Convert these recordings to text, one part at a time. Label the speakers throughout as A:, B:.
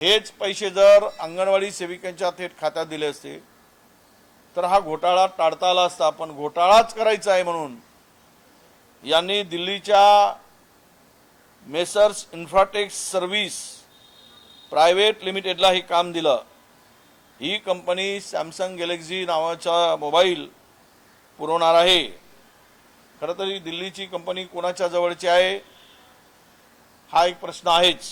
A: हेच पैसे जर अंगणवाडी सेविकांच्या थेट खात्यात दिले असते तर हा घोटाळा टाळता आला असता. पण घोटाळाच करायचा आहे म्हणून यांनी दिल्लीच्या मेसर्स इन्फ्राटेक सर्व्हिस प्रायव्हेट लिमिटेडला हे काम दिलं. ही कंपनी सॅमसंग गॅलेक्झी नावाचा मोबाईल पुरवणार आहे. खरं तर ही दिल्लीची कंपनी कोणाच्या जवळची आहे? हा एक प्रश्न आहेच.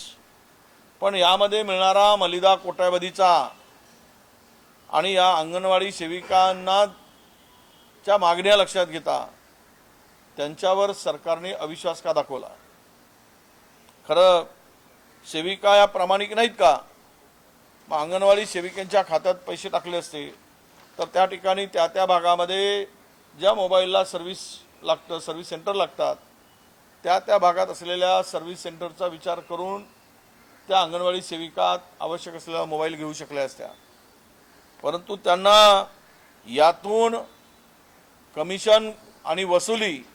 A: पण यामध्ये मिळणारा मलिदा कोट्यावधीचा आणि या अंगणवाडी सेविकांना च्या मागण्या लक्षात घेता त्यांच्यावर सरकारने अविश्वास का दाखवला? खरं सेविका या प्रामाणिक नाहीत का? मग अंगणवाडी सेविकांच्या खात्यात पैसे टाकले असते तर त्या ठिकाणी त्या त्या भागामध्ये ज्या मोबाईलला सर्व्हिस लागतं सर्व्हिस सेंटर लागतात त्या त्या भागात असलेल्या सर्व्हिस सेंटरचा विचार करून त्या अंगणवाडी सेविका आवश्यक असलेला मोबाईल घेऊ शकल्या असत्या. परंतु त्यांना यातून कमिशन आणि वसुली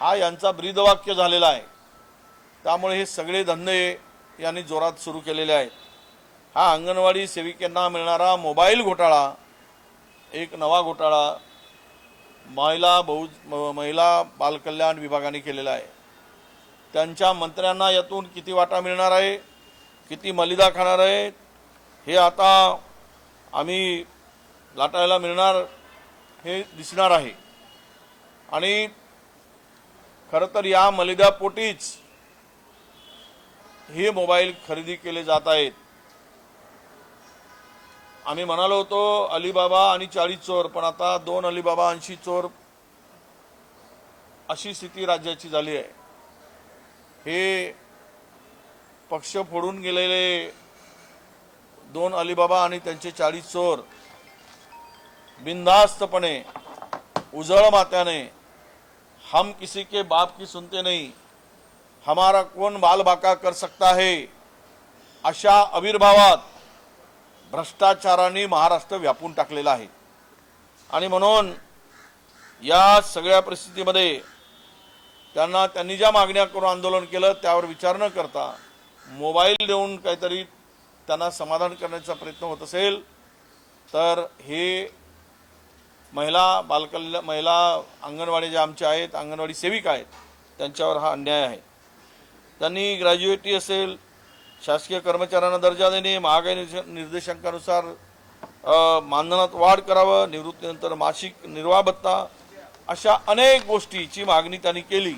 A: हा यांचा ब्रीदवाक्य झालेला आहे. त्यामुळे हे सगळे धंदे यांनी जोरात सुरू केलेले आहेत. हा अंगणवाडी सेविकांना मिळणारा मोबाईल घोटाळा एक नवा घोटाळा महिला बहु म- महिला बालकल्याण विभागाने केलेला आहे. त्यांच्या मंत्र्यांना यातून किती वाटा मिळणार आहे? किती मलिदा खाणार आहेत? हे आता आम्ही लाटायला मिळणार हे दिसणार आहे. आणि खरं तर या मलिदापोटीच हे मोबाईल खरेदी केले जात आहेत. आम्ही म्हणालो होतो अलिबाबा आणि चाळीस चोर पण आता दोन अलिबाबा ऐंशी चोर अशी स्थिती राज्याची झाली आहे. हे पक्ष फोडून गेलेले दोन अलिबाबा आणि त्यांचे चाळीस चोर बिनधास्तपणे उजळ मात्याने हम किसी के बाप की सुनते नाही हमारा कोण बालबाका कर सकता है? अशा आविर्भावात भ्रष्टाचाराने महाराष्ट्र व्यापून टाकलेला आहे. आणि म्हणून या सगळ्या परिस्थितीमध्ये त्यांना त्यांनी ज्या मागण्या करून आंदोलन केलं त्यावर विचार न करता मोबाईल देऊन काहीतरी त्यांना समाधान करण्याचा प्रयत्न होत असेल तर हे महिला बालकल्या महिला अंगणवाडी ज्या आमच्या आहेत अंगणवाडी सेविका आहेत त्यांच्यावर हा अन्याय आहे. त्यांनी ग्रॅज्युएटी असेल शासकीय कर्मचाऱ्यांना दर्जा देणे महागाई निर्देश- निर्देशांकानुसार मानधनात वाढ करावं निवृत्तीनंतर मासिक निर्वाह भत्ता अशा अनेक गोष्टीची मागणी त्यांनी केली.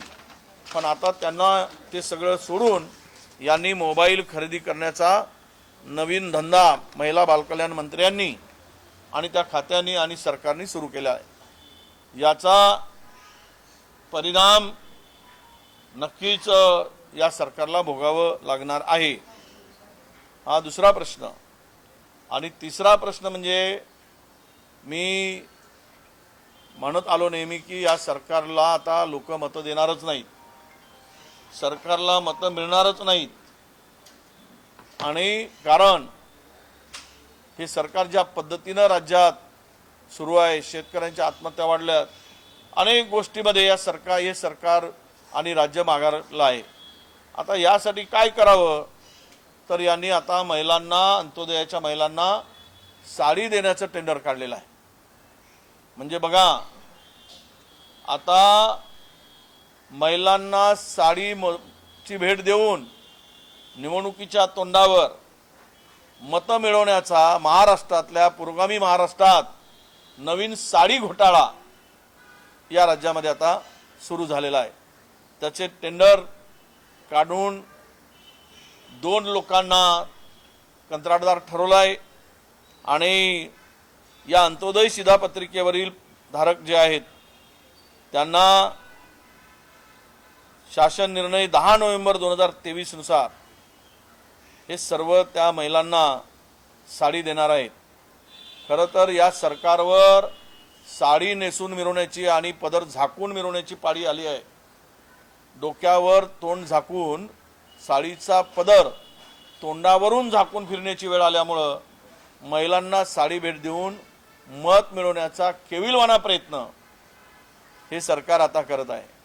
A: पण आता त्यांना ते सगळं सोडून यांनी मोबाईल खरेदी करण्याचा नवीन धंदा महिला बालकल्याण मंत्र्यांनी आणि त्या खात्यांनी आणि सरकारने सुरू केला आहे. याचा परिणाम नक्कीच या सरकारला भोगावं लागणार आहे. हा दुसरा प्रश्न. आणि तिसरा प्रश्न म्हणजे मी म्हणत आलो नेहमी की या सरकारला आता लोक मतं देणारच नाहीत. सरकारला मतं मिळणारच नाहीत. आणि कारण हे सरकार ज्या पद्धतीनं राज्यात सुरू आहे शेतकऱ्यांच्या आत्महत्या वाढल्यात अनेक गोष्टीमध्ये या सरकार हे सरकार आणि राज्य माघारलं आहे. आता यासाठी काय करावं? तर यांनी आता महिलांना अंत्योदयाच्या महिलांना साडी देण्याचं टेंडर काढलेलं आहे. म्हणजे बघा आता महिलांना साडी म- ची भेट देऊन निवडणुकीच्या तोंडावर मतं मिळवण्याचा महाराष्ट्रातल्या पुरोगामी महाराष्ट्रात नवीन साडी घोटाळा या राज्यामध्ये आता सुरू झालेला आहे. त्याचे टेंडर काढून दोन लोकांना कंत्राटदार ठरवला आहे आणि या अंत्योदय शिधापत्रिकेवरील धारक जे आहेत त्यांना शासन निर्णय दहा नोव्हेंबर दोन हजार तेवीसनुसार हे सर्व त्या महिलांना साडी देणार आहेत. खरं तर या सरकारवर साडी नेसून मिरवण्याची आणि पदर झाकून मिरवण्याची पाळी आली आहे. डोक्यावर तोंड झाकून साडीचा पदर तोंडावरून झाकून फिरण्याची वेळ आल्यामुळं महिलांना साडी भेट देऊन मत मिळवण्याचा केविलवाना प्रयत्न हे सरकार आता करत आहे.